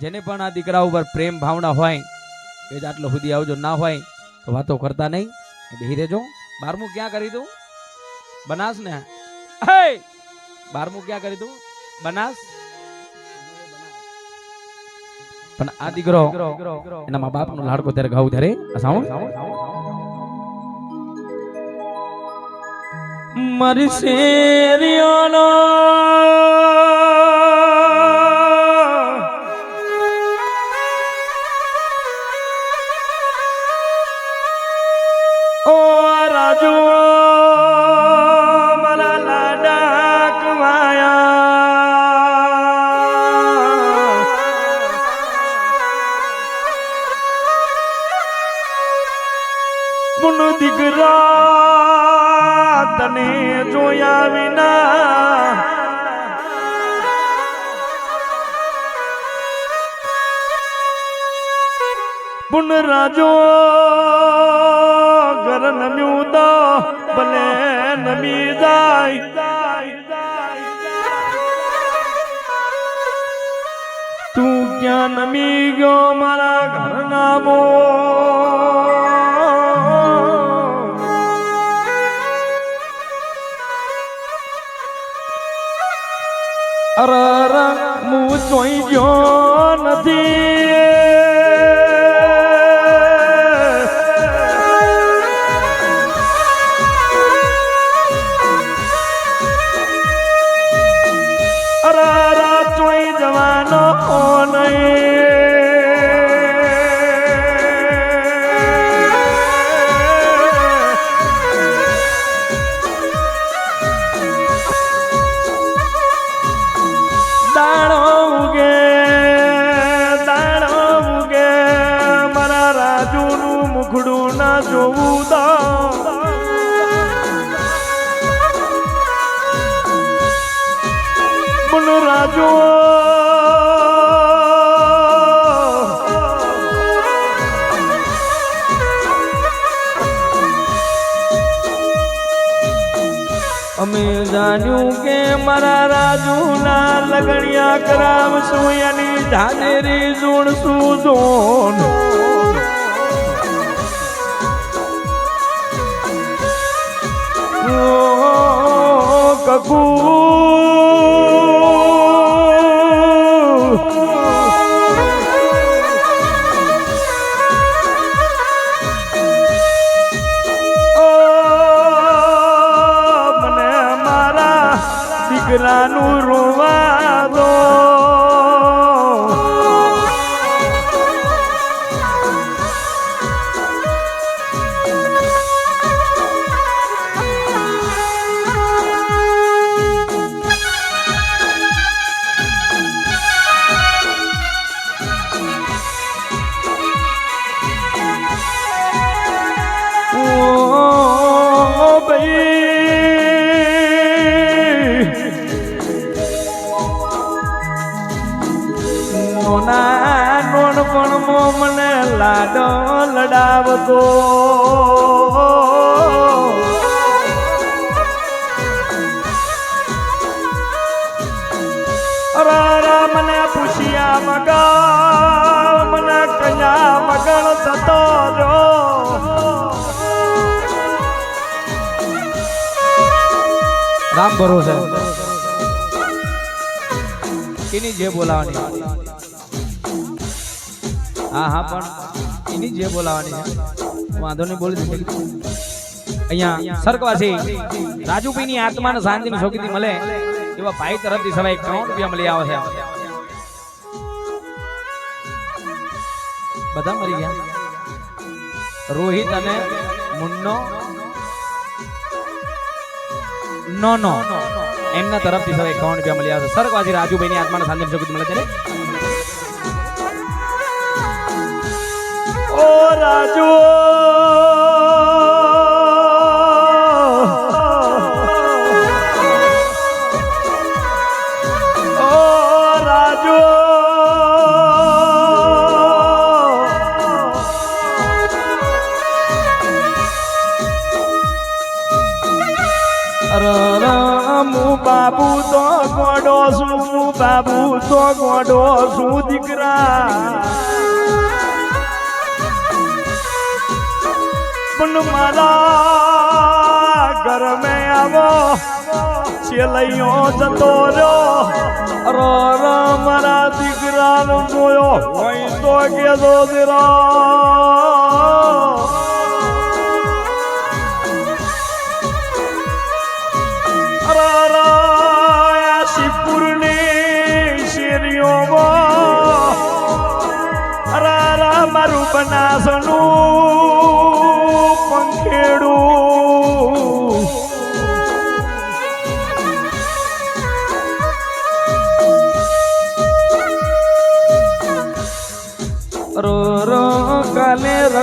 જેને પણ આ દીકરા ઉપર પ્રેમ ભાવના હોય, એ જ આટલો સુધી આવજો. ના હોય, તો વાતો કરતા નહીં. બેહી રહેજો. બારમું ક્યાં કરી દઉં બનાસ ને? બારમું ક્યાં કરી દઉં બનાસ? પણ આ દીકરો એના મા બાપનો લાડકો ત્યારે ગાવું ત્યારે સાઉન્ડ સાંભળો. મારી રાજો ઘર નમ્યું તો ભલે નમી જાય. તું ક્યાં નમી ગયો મારા ઘર નામો જોવું દો રાજુ અમે જાણ્યું કે મારા રાજુના લગણિયા કરાવશું એની ધાનેરી જોડશું જોન ઓ અરે મને પૂછ્યા મગા મને કયા મગણ થતો જો રામ ભરોસે કેની જે બોલાવાની? હા હા, પણ એની જે બોલાવાની છે. વાંધો નહીં, બોલી દઈશ અહીંયા સરકવાસી, રાજુભાઈની આત્માને શાંતિની શોકીથી મળે એવા ભાઈ તરફથી સવાય ત્રણ રૂપિયા મળી આવે છે. બધા મરી ગયા. રોહિત અને મુન્નો. નો નો એમના તરફથી સવાય એકાવન રૂપિયા મળી આવે છે. આત્મા રાજુભાઈની શાંતિ શાંતિની શોકીથી મળે ત્યારે ઓ મારા ઘર મે આવો ચેલૈયો જતો રહ્યો રો રો મારા દીકરાનો જોયો હોય તો કેદો દીરા શેરીઓમાં મારું બનાસનું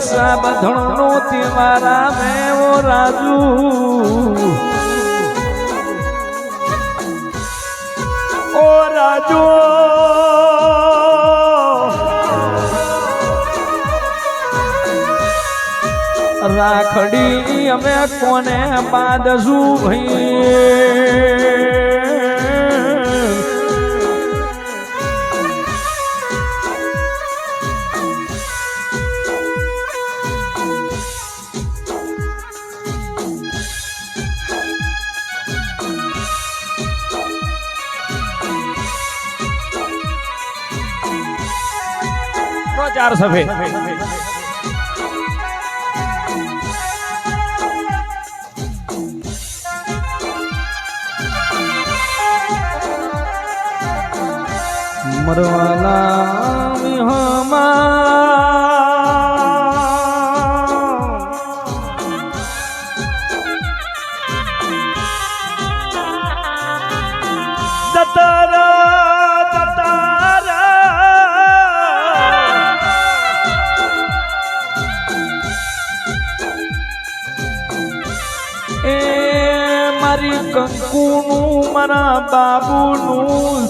રક્ષા બંધણ નો મારા મેવો રાજુ. ઓ રાજુ. રાખડી અમે કોને બાંધશું ભાઈ? ચાર સફે મરવાલા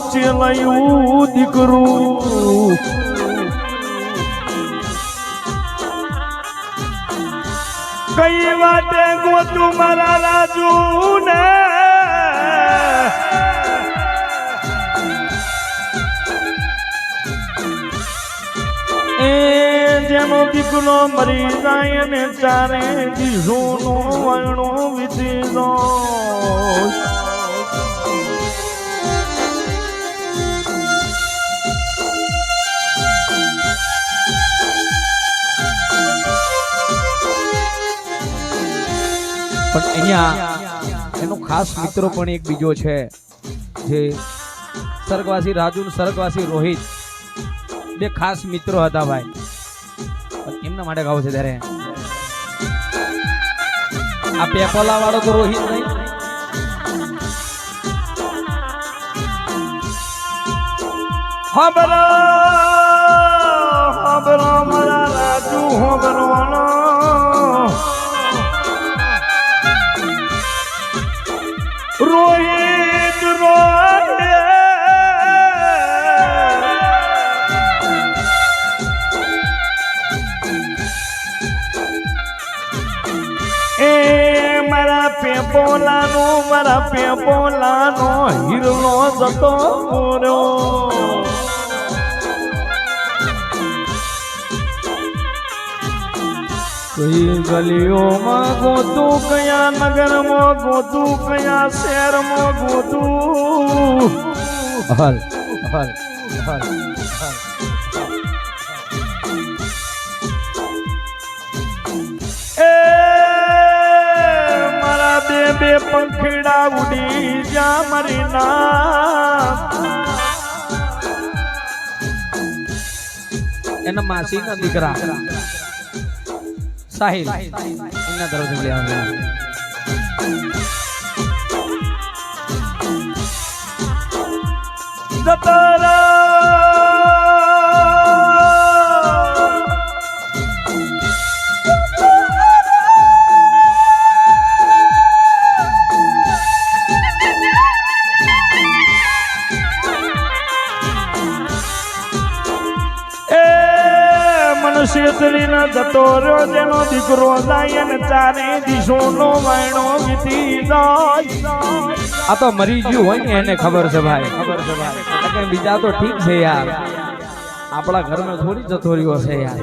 ચેલાયું દીકરું કઈ વાતે ગોતું મારા રાજુ ને એ જેનો દીકરો મરી જાય ને ચારે દીધોનો વણો વિધી અહીંયા એનો ખાસ મિત્રો પણ એક બીજો છે, જે સ્વર્ગવાસી રાજુ ને સ્વર્ગવાસી રોહિત. બે ખાસ મિત્રો હતા ભાઈ. એમના માટે ગાવ છે ત્યારે. આ પેપલા વાળો તો રોહિત નહીં. હબરો હબરો મારા રાજુ હબરવાનો મારા પે પોલાનો હીરલો જતો પૂર્યો કઈ ગલીઓમાં ગોતું કયા નગરમાં, ગોતું કયા શહેરમાં ગોતું? હલ હલ હલ એ બે પંખડા ઉડી જા મારી ના એના માસીના દીકરા. સાહિલ. એના તરફથી મળી દીકરો ચારે દિશોનો વાયણો વીતી જાય આ તો મરી ગયું હોય ને એને ખબર છે ભાઈ. ખબર છે ભાઈ. કે બીજા તો ઠીક છે યાર. આપણા ઘરમાં થોડી રહ્યો છે યાર.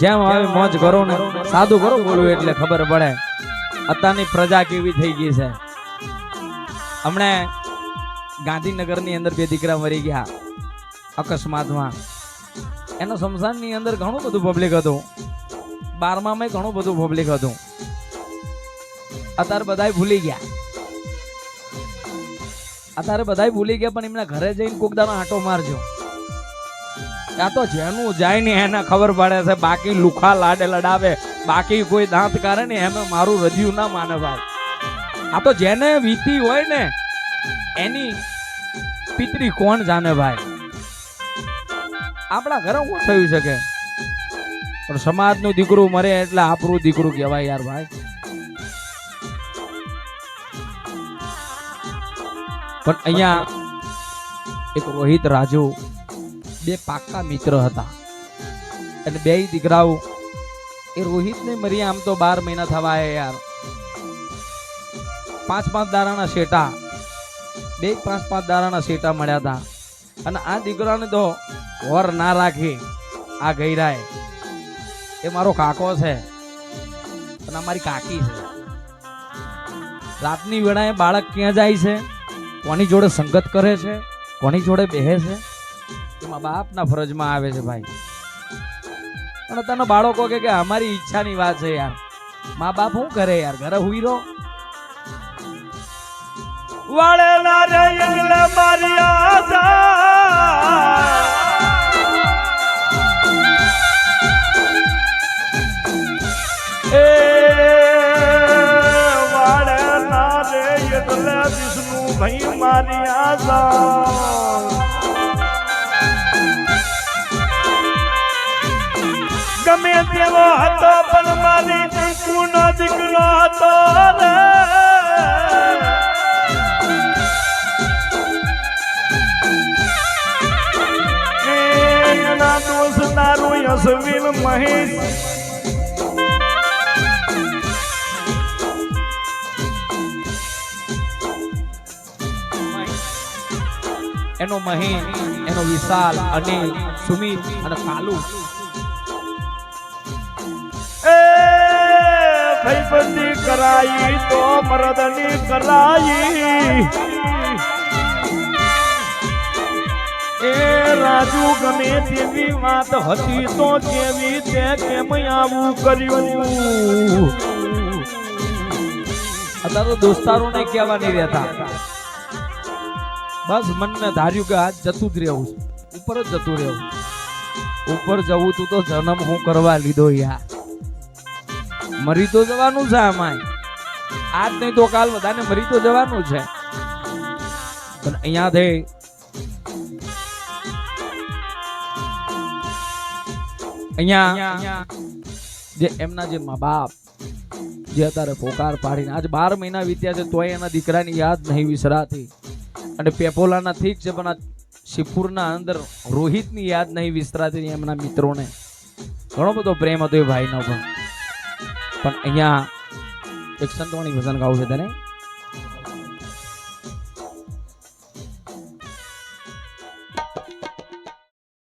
જેમ હવે મોજ કરો ને સાદું કરો બોલવું એટલે ખબર પડે. અત્યારની પ્રજા કેવી થઈ ગઈ છે. હમણે ગાંધીનગરની અંદર બે દીકરા મરી ગયા અકસ્માતમાં. એનો શમશાનની અંદર ઘણું બધું પબ્લિક હતું. બારમામાં ઘણું બધું પબ્લિક હતું. અત્યારે બધાય ભૂલી ગયા. અત્યારે બધાય ભૂલી ગયા, પણ એમના ઘરે જઈને કોક દાડો આંટો મારજો. આ તો જેનું જાય ને એને ખબર પડે છે, બાકી લુખા લાડે લડાવે, બાકી કોઈ દાંત કાઢે ને એમે મારું રજ્યું ના માને ભાઈ. આ તો જેને વીતી હોય ને, એની પિતરી કોણ જાણે ભાઈ? આપણા ઘરે શું થયું શકે પણ સમાજનું દીકરું મરે એટલે આપણું દીકરું કહેવાય યાર ભાઈ. પણ અહીંયા એક રોહિત રાજુ, બે પાક્કા મિત્ર હતા. અને બે દીકરાઓ. એ રોહિતને મરી આમ તો બાર મહિના થવા યાર. પાંચ પાંચ દારાના શેટા બે પાંચ પાંચ દારાના શેટા મળ્યા હતા. અને આ દીકરાને તો વર ના રાખી. આ ગઈરાય એ મારો કાકો છે. અને અમારી મારી કાકી છે. રાતની વેળાએ બાળક ક્યાં જાય છે? કોની જોડે સંગત કરે છે? કોની જોડે બેહે છે? એમાં બાપના ફરજમાં આવે છે ભાઈ. પણ તને બાળકો કે કે અમારી ઈચ્છાની વાત છે યાર. મા બાપ શું કરે યાર? ઘરે હુઈ રહો. વાળેલા રે મારી આશા. ભાઈ મારી આશા ગમે તેવો હતો પણ મારી કુનો દીકરો હતો રે. દોસ્તદારો યશવીર મહેશ. એનો મહેન એનો વિશાલ અને સુમિત અને કાલુ. એ ભાઈબંધી કરાઈ તો મરદની કરાઈ. એ રાજુ ગમે તેવી વાત હતી તો કેવી તે કેમ આવું કર્યું? અત્યારે દોસ્તારોને દોસ્તારો ને કહેવા રહેતા બસ મનને ધાર્યું કે આજ જતું જ રહેવું. ઉપર જ જતું રહેવું. ઉપર જવું તું તો જન્મ હું કરવા લીધો યાર. મરી તો જવાનું છે આમાં આજ નહીં તો કાલ બધાને મરી તો જવાનું છે. પણ અહીંયા થઈ અહીંયા જે એમના જે મા બાપ જે અત્યારે પોકાર પાડીને આજ બાર મહિના વીત્યા છે, તોય એના દીકરાની યાદ નહીં વિસરાતી. અને પેપોલાના ઠીક છે પણ આ શિવપુરના અંદર રોહિતની યાદ નહીં વિસ્તરાતી એમના મિત્રોને. ઘણો બધો પ્રેમ હતો એ ભાઈનો પણ. પણ અહીંયા એક સંતવાણી ભજન ગાવું છે તને.